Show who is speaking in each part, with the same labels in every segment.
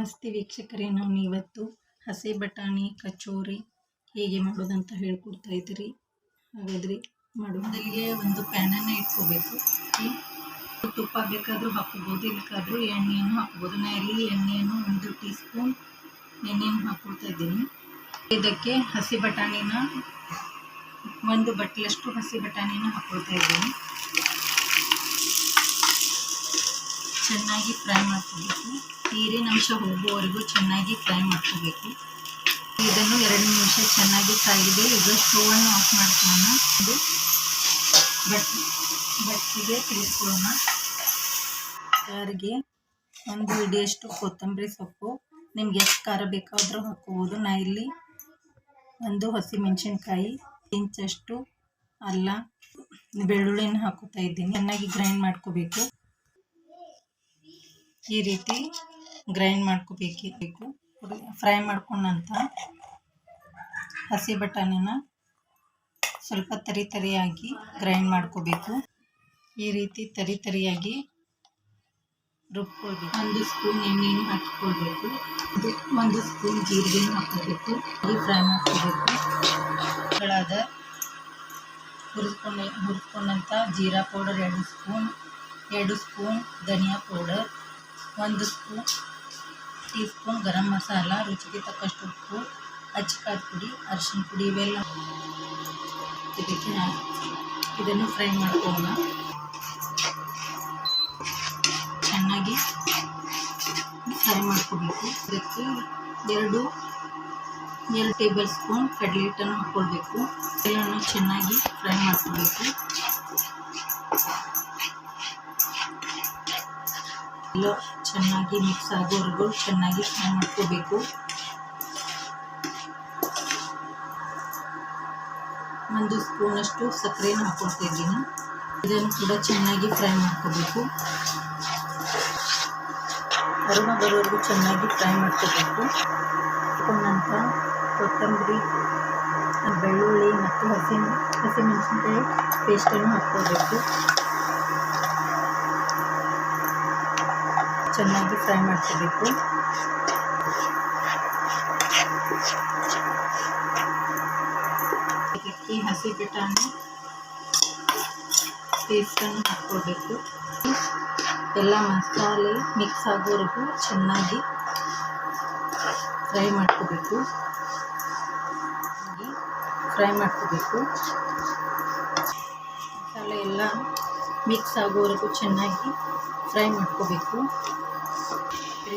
Speaker 1: ನಮಸ್ತೆ ವೀಕ್ಷಕರೇ ನಾನು ಇವತ್ತು ಹಸಿ ಬಟಾಣಿ ಕಚೋರಿ ಹೇಗೆ ಮಾಡೋದಂತ ಹೇಳ್ಕೊಡ್ತಾ ಇದ್ದೀರಿ. ಹಾಗಾದ್ರೆ ಮಾಡು ಮೊದಲಿಗೆ ಒಂದು ಪ್ಯಾನನ್ನು ಇಟ್ಕೋಬೇಕು. ತುಪ್ಪ ಬೇಕಾದರೂ ಹಾಕ್ಕೋಬೋದು, ಇಲ್ಲಕ್ಕಾದರೂ ಎಣ್ಣೆಯನ್ನು ಹಾಕ್ಬೋದು ನಾ ಇಲ್ಲಿ ಎಣ್ಣೆಯನ್ನು ಒಂದು ಟೀ ಸ್ಪೂನ್ ಎಣ್ಣೆಯನ್ನು ಹಾಕ್ಕೊಳ್ತಾ ಇದ್ದೀನಿ. ಇದಕ್ಕೆ ಹಸಿ ಬಟಾಣಿನ ಒಂದು ಬಟ್ಟಲಷ್ಟು ಹಸಿ ಬಟಾಣಿನ ಹಾಕ್ಕೊಳ್ತಾ ಇದ್ದೀನಿ. ಚೆನ್ನಾಗಿ ಫ್ರೈ ಮಾಡ್ಕೋಬೇಕು. ನೀರಿನ ಅಂಶ ಹೋಗುವವರೆಗೂ ಚೆನ್ನಾಗಿ ಫ್ರೈ ಮಾಡ್ಕೋಬೇಕು. ಇದನ್ನು ಎರಡು ನಿಮಿಷ ಚೆನ್ನಾಗಿ ಕಾಯಿದೆ, ಈಗ ಸ್ಟೋವನ್ನು ಆಫ್ ಮಾಡ್ಕೊಳ್ಳೋಣ. ಇದು ಬಟ್, ಬಟ್ಟಿಗೆ ತಿಳಿಸ್ಕೊಳ್ಳೋಣ ಸಾರಿಗೆ ಒಂದು ಹಿಡಿಯಷ್ಟು ಕೊತ್ತಂಬರಿ ಸೊಪ್ಪು. ನಿಮ್ಗೆ ಎಷ್ಟು ಖಾರ ಬೇಕಾದರೂ ಹಾಕ್ಕೋಬೋದು. ನಾ ಇಲ್ಲಿ ಒಂದು ಹಸಿಮೆಣಸಿನ್ಕಾಯಿ, ಇಂಚಷ್ಟು ಅಲ್ಲ, ಬೆಳ್ಳುಳ್ಳಿನ ಹಾಕೋತಾ ಇದ್ದೀನಿ. ಚೆನ್ನಾಗಿ ಗ್ರೈಂಡ್ ಮಾಡ್ಕೋಬೇಕು. ಈ ರೀತಿ ಗ್ರೈಂಡ್ ಮಾಡ್ಕೋಬೇಕಿರಬೇಕು. ಫ್ರೈ ಮಾಡ್ಕೊಂಡಂತ ಹಸಿ ಬಟಾಣಿನ ಸ್ವಲ್ಪ ತರಿ ತರಿಯಾಗಿ ಗ್ರೈಂಡ್ ಮಾಡ್ಕೋಬೇಕು. ಈ ರೀತಿ ತರಿ ತರಿಯಾಗಿ ರುಬ್ಕೊಳ್ಬೇಕು. ಒಂದು ಸ್ಪೂನ್ ಎಣ್ಣೆಯನ್ನು ಹಾಕಿಕೊಳ್ಬೇಕು. ಒಂದು ಸ್ಪೂನ್ ಜೀರಿಗೆಯನ್ನು ಹಾಕೋಬೇಕು ಫ್ರೈ ಮಾಡ್ಕೋಬೇಕು ಹುರಿಸ್ಕೊಂಡ ಹುರಿಸ್ಕೊಂಡಂಥ ಜೀರಾ ಪೌಡರ್ ಎರಡು ಸ್ಪೂನ್ ಎರಡು ಸ್ಪೂನ್ ಧನಿಯಾ ಪೌಡರ್. ಒಂದು spoon tea spoon garam masala, ರುಚಿಗೆ ತಕ್ಕಷ್ಟು ಉಪ್ಪು ಅಚ್ಚಿಕಾಯಿ ಪುಡಿ, ಅರಿಶಿನ ಪುಡಿ ಇವೆಲ್ಲ ಇದಕ್ಕೆ ಇದನ್ನು ಫ್ರೈ ಮಾಡ್ಕೊಳ್ಳೋಣ. ಚೆನ್ನಾಗಿ ಫ್ರೈ ಮಾಡ್ಕೊಬೇಕು. ಇದಕ್ಕೆ ಎರಡು ಎರಡು ಟೇಬಲ್ ಸ್ಪೂನ್ ಕಡಲೆ ಹಿಟ್ಟನ್ನು ಹಾಕ್ಕೊಳ್ಬೇಕು. ಎಲ್ಲನೂ ಚೆನ್ನಾಗಿ ಫ್ರೈ ಮಾಡ್ಕೋಬೇಕು ಎಲ್ಲ ಚೆನ್ನಾಗಿ ಮಿಕ್ಸ್ ಆಗೋವರೆಗೂ ಚೆನ್ನಾಗಿ ಫ್ರೈ ಮಾಡ್ಕೋಬೇಕು. ಒಂದು ಸ್ಪೂನಷ್ಟು ಸಕ್ಕರೆನ ಹಾಕ್ಕೊಳ್ತಾ ಇದ್ದೀನಿ. ಇದನ್ನು ಕೂಡ ಚೆನ್ನಾಗಿ ಫ್ರೈ ಮಾಡ್ಕೋಬೇಕು. ಅರುಮ ಬರೋವರೆಗೂ ಚೆನ್ನಾಗಿ ಫ್ರೈ ಮಾಡ್ಕೋಬೇಕು. ನಂತರ ಕೊತ್ತಂಬರಿ, ಬೆಳ್ಳುಳ್ಳಿ ಮತ್ತು ಹಸಿ ಹಸಿಮೆಣಸಿನ್ಕಾಯಿ ಪೇಸ್ಟನ್ನು ಹಾಕ್ಕೋಬೇಕು. ಚೆನ್ನಾಗಿ ಫ್ರೈ ಮಾಡ್ಕೋಬೇಕು. ಇದಕ್ಕೆ ಹಸಿ ಬಟಾಣಿ ಪೇಸ್ಟನ್ನು ಹಾಕ್ಕೋಬೇಕು. ಎಲ್ಲ ಮಸಾಲೆ ಮಿಕ್ಸ್ ಆಗೋವರೆಗೂ ಚೆನ್ನಾಗಿ ಫ್ರೈ ಮಾಡ್ಕೋಬೇಕು. ಫ್ರೈ ಮಾಡ್ಕೋಬೇಕು. ಮಸಾಲೆ ಎಲ್ಲ ಮಿಕ್ಸ್ ಆಗೋವರೆಗೂ ಚೆನ್ನಾಗಿ ಫ್ರೈ ಮಾಡ್ಕೋಬೇಕು.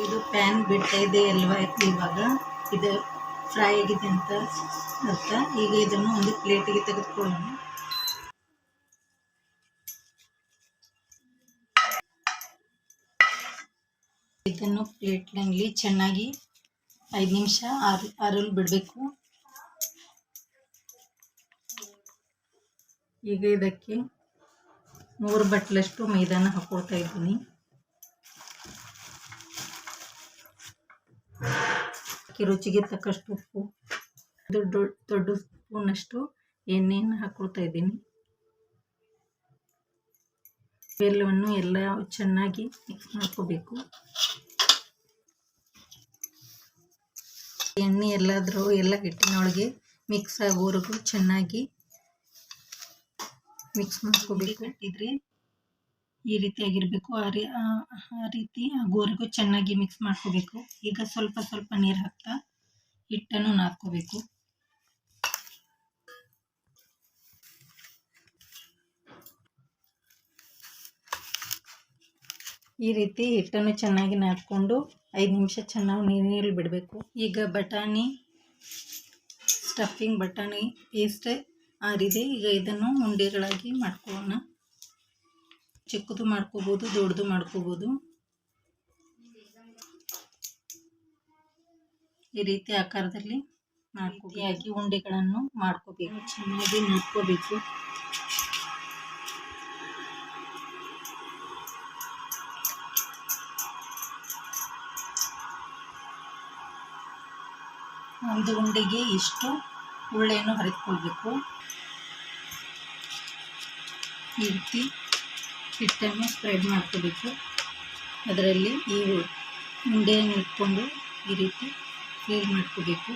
Speaker 1: ಇದು ಪ್ಯಾನ್ ಬಿಡ್ತಾ ಇದೆ ಅಲ್ವಾ ಇವಾಗ? ಇದು ಫ್ರೈ ಆಗಿದೆ ಅಂತ ಅರ್ಥ. ಈಗ ಇದನ್ನು ಒಂದು ಪ್ಲೇಟಿಗೆ ತೆಗೆದುಕೊಳ್ಳೋಣ. ಇದನ್ನು ಪ್ಲೇಟ್ನಲ್ಲಿ ಚೆನ್ನಾಗಿ ಐದು ನಿಮಿಷ ಆರು ಆರಲು ಬಿಡಬೇಕು. ಈಗ ಇದಕ್ಕೆ ಮೂರು ಬಟ್ಲಷ್ಟು ಮೈದಾನ ಹಾಕೊಳ್ತಾ ಇದ್ದೀನಿ. ರುಚಿಗೆ ತಕ್ಕಷ್ಟು ಉಪ್ಪು, ದೊಡ್ಡ ದೊಡ್ಡ ಸ್ಪೂನಷ್ಟು ಎಣ್ಣೆಯನ್ನು ಹಾಕ್ಕೊಳ್ತಾ ಇದ್ದೀನಿ. ಬೆಲ್ಲವನ್ನು ಎಲ್ಲ ಚೆನ್ನಾಗಿ ಮಿಕ್ಸ್ ಮಾಡ್ಕೋಬೇಕು. ಎಣ್ಣೆ ಎಲ್ಲಾದರೂ ಎಲ್ಲ ಹಿಟ್ಟಿನೊಳಗೆ ಮಿಕ್ಸ್ ಆಗೋವರೆಗೂ ಚೆನ್ನಾಗಿ ಮಿಕ್ಸ್ ಮಾಡ್ಕೋಬೇಕು. ಇದ್ರೆ ಈ ರೀತಿಯಾಗಿರಬೇಕು, ಆ ರೀ, ಆ ರೀತಿ ಗೋರಿಗೂ ಚೆನ್ನಾಗಿ ಮಿಕ್ಸ್ ಮಾಡ್ಕೋಬೇಕು. ಈಗ ಸ್ವಲ್ಪ ಸ್ವಲ್ಪ ನೀರು ಹಾಕ್ತಾ ಹಿಟ್ಟನ್ನು ನಾದ್ಕೋಬೇಕು. ಈ ರೀತಿ ಹಿಟ್ಟನ್ನು ಚೆನ್ನಾಗಿ ನಾದ್ಕೊಂಡು ಐದು ನಿಮಿಷ ಚೆನ್ನಾಗಿ ನೀರಲ್ಲಿ ಬಿಡಬೇಕು. ಈಗ ಬಟಾಣಿ ಸ್ಟಫಿಂಗ್ ಬಟಾಣಿ ಪೇಸ್ಟ್ ಆರಿದೆ ಈಗ ಇದನ್ನು ಉಂಡೆಗಳಾಗಿ ಮಾಡ್ಕೊಳ್ಳೋಣ. ಚಿಕ್ಕದು ಮಾಡ್ಕೋಬೋದು ದೊಡ್ಡದು ಮಾಡ್ಕೋಬೋದು. ಈ ರೀತಿ ಆಕಾರದಲ್ಲಿ ಮಾಡ್ಕೋಬೇಕು. ಉಂಡೆಗಳನ್ನು ಮಾಡ್ಕೋಬೇಕು. ಚೆನ್ನಾಗಿ ನಾದ್ಕೋಬೇಕು ಒಂದು ಉಂಡೆಗೆ ಇಷ್ಟು ಉಳ್ಳೆಯನ್ನು ಹರಿದುಕೊಳ್ಬೇಕು. ಈ ರೀತಿ ಹಿಟ್ಟನ್ನು ಸ್ಪ್ರೆಡ್ ಮಾಡ್ಕೋಬೇಕು. ಅದರಲ್ಲಿ ಈ ಉಂಡೆಯನ್ನು ಇಟ್ಕೊಂಡು ಈ ರೀತಿ ಫೀಲ್ ಮಾಡ್ಕೋಬೇಕು.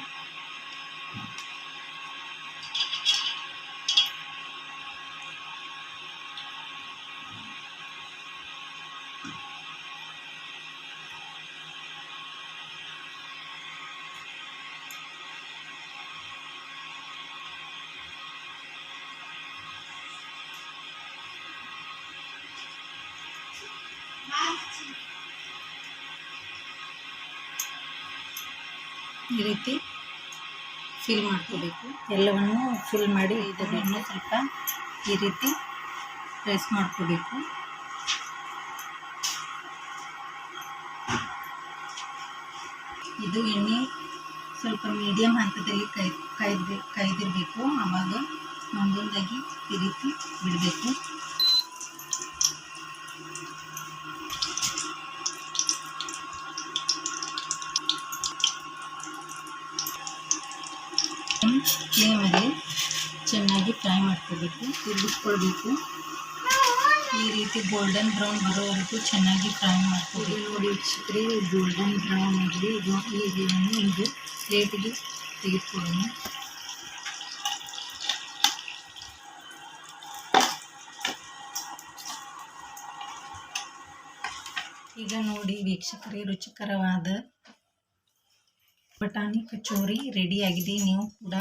Speaker 1: ಈ ರೀತಿ ಫಿಲ್ ಮಾಡ್ಕೋಬೇಕು. ಎಲ್ಲವನ್ನು ಫಿಲ್ ಮಾಡಿ ಇದನ್ನು ಸ್ವಲ್ಪ ಈ ರೀತಿ ಪ್ರೆಸ್ ಮಾಡ್ಕೋಬೇಕು. ಇದು ಎಣ್ಣೆ ಸ್ವಲ್ಪ ಮೀಡಿಯಮ್ ಹಂತದಲ್ಲಿ ಕೈ ಕೈದ್ ಕೈದಿರಬೇಕು. ಆವಾಗ ಒಂದೊಂದಾಗಿ ಈ ರೀತಿ ಬಿಡಬೇಕು. ಫ್ಲೇಮಲ್ಲಿ ಚೆನ್ನಾಗಿ ಫ್ರೈ ಮಾಡ್ಕೋಬೇಕು ತಿರುಗಿಸ್ಕೊಳ್ಬೇಕು ಈ ರೀತಿ ಗೋಲ್ಡನ್ ಬ್ರೌನ್ ಬರೋವರೆಗೂ ಚೆನ್ನಾಗಿ ಫ್ರೈ ಮಾಡ್ಕೋಬೇಕು. ನೋಡಿ ವೀಕ್ಷಕರೇ ಗೋಲ್ಡನ್ ಬ್ರೌನ್ ಆಗಲಿ ಇದು ಈಗ ಒಂದು ಪ್ಲೇಟಿಗೆ ತೆಗೆದುಕೊಳ್ಳೋಣ ಈಗ ನೋಡಿ ವೀಕ್ಷಕರೇ, ರುಚಿಕರವಾದ ಬಟಾಣಿ ಕಚೋರಿ ರೆಡಿಯಾಗಿದೆ ನೀವು ಕೂಡ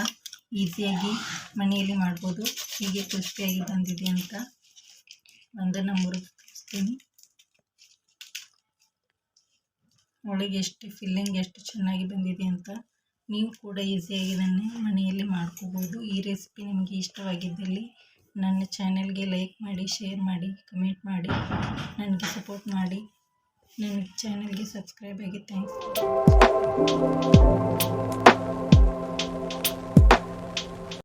Speaker 1: ಈಸಿಯಾಗಿ ಮನೆಯಲ್ಲಿ ಮಾಡ್ಬೋದು. ಹೀಗೆ ಕ್ರಿಸ್ಪಿಯಾಗಿ ಬಂದಿದೆ ಅಂತ ಒಂದನ್ನು ಮುರುಗಿಸ್ತೀನಿ. ಒಳಗೆ ಎಷ್ಟು ಫಿಲ್ಲಿಂಗ್ ಎಷ್ಟು ಚೆನ್ನಾಗಿ ಬಂದಿದೆ ಅಂತ ನೀವು ಕೂಡ ಈಸಿಯಾಗಿ ಇದನ್ನೇ ಮನೆಯಲ್ಲಿ ಮಾಡ್ಕೋಬೋದು. ಈ ರೆಸಿಪಿ ನಿಮಗೆ ಇಷ್ಟವಾಗಿದ್ದಲ್ಲಿ ನನ್ನ ಚಾನೆಲ್ಗೆ ಲೈಕ್ ಮಾಡಿ ಶೇರ್ ಮಾಡಿ ಕಮೆಂಟ್ ಮಾಡಿ, ನನಗೆ ಸಪೋರ್ಟ್ ಮಾಡಿ. ನನ್ನ ಚಾನೆಲ್ಗೆ ಸಬ್ಸ್ಕ್ರೈಬ್ ಆಗಿ ಥ್ಯಾಂಕ್ಸ್